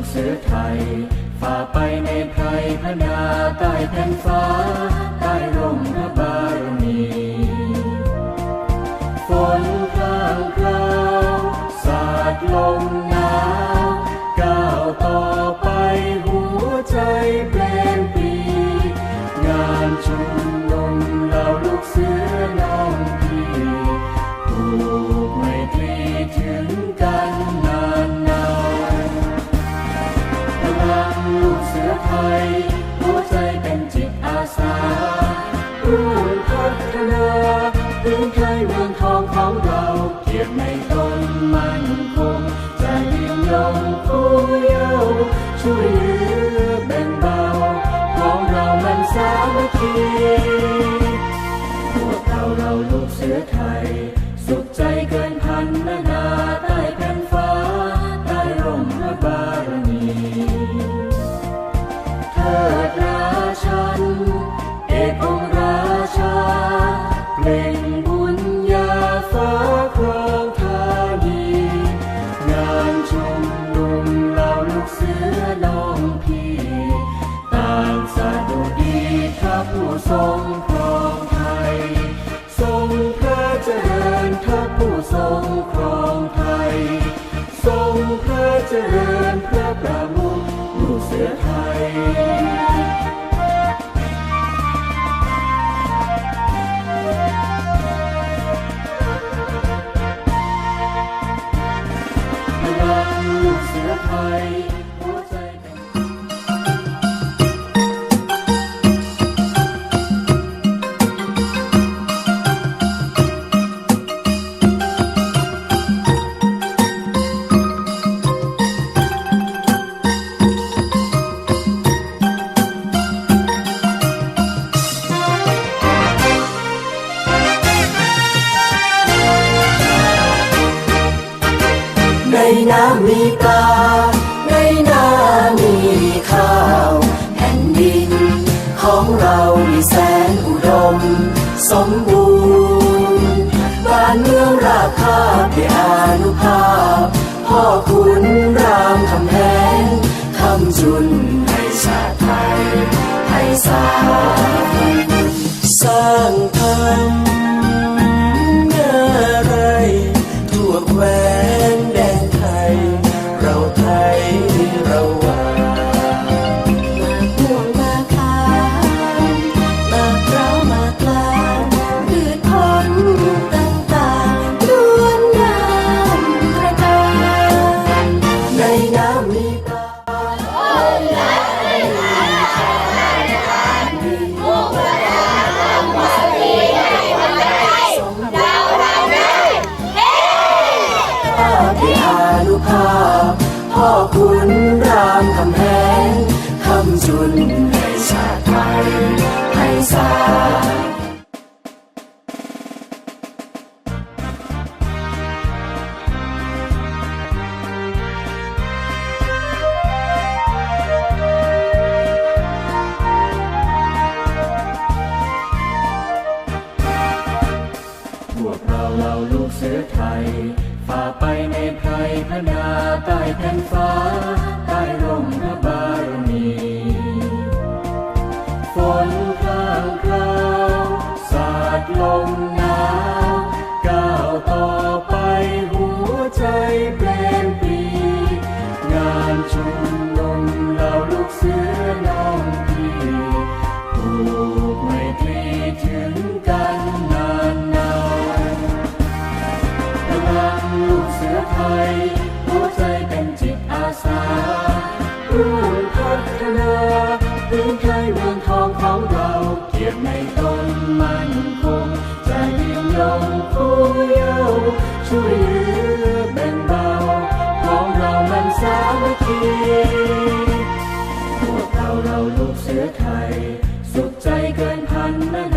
กเสือไทย ฝ่าไปในไพรพนาใต้แผ่นฟ้า ใต้ร่มพระบารมี ฝนพรางคราวสาดลม กเสือไทยหัวใจเป็นจิตอาสาร่วม ริญพระผู้ทรงครองไทย ทรงพระเจริญพระประมุขลูกเสือไทย พลังลูกเสือไทย ในน้ำมีปลา ในนามีข้าว แผ่นดิน ของเรามีแสนอุดม สมบูรณ์ บ้านเมืองราคาบด้วยอานุภาพ พ่อคุณรามคำแหงคำจุนให้ชาติไทย ให้สร้างสร้างธร พ่อคุณรามคำแหงคำจุนให้ชาติไทยให้สาพวกเราเราลูกเสือไทย ฝ่าไปในไพรพระนาใต้แผ่นฟ้า ใต้ร่มพระบารมี ฝนข้างคราวสาดลมหนาวก้าวต่อไปหัวใจ ลูกเสือไทย สุขใจเกินพันนั้น